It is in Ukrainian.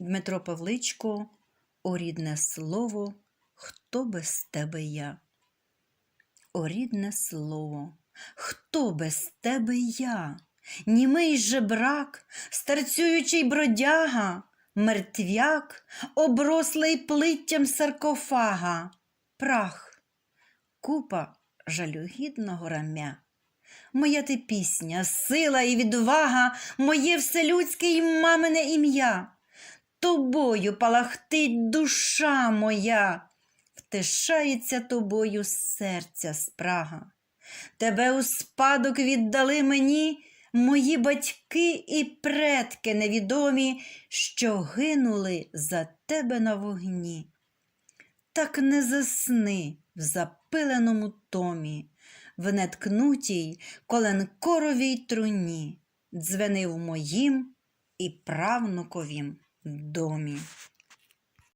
Дмитро Павличко, о рідне слово, хто без тебе я? О рідне слово, хто без тебе я? Німий жебрак, старцюючий бродяга, мертвяк, оброслий плиттям саркофага, прах, купа жалюгідного рамя. Моя ти пісня, сила і відвага, моє вселюдське й мамине ім'я. Тобою палахтить душа моя, втишається тобою серця спрага. Тебе у спадок віддали мені мої батьки і предки невідомі, що гинули за тебе на вогні. Так не засни в запиленому томі, в неткнутій коленкоровій труні, дзвени в моїм і правнуковім домі.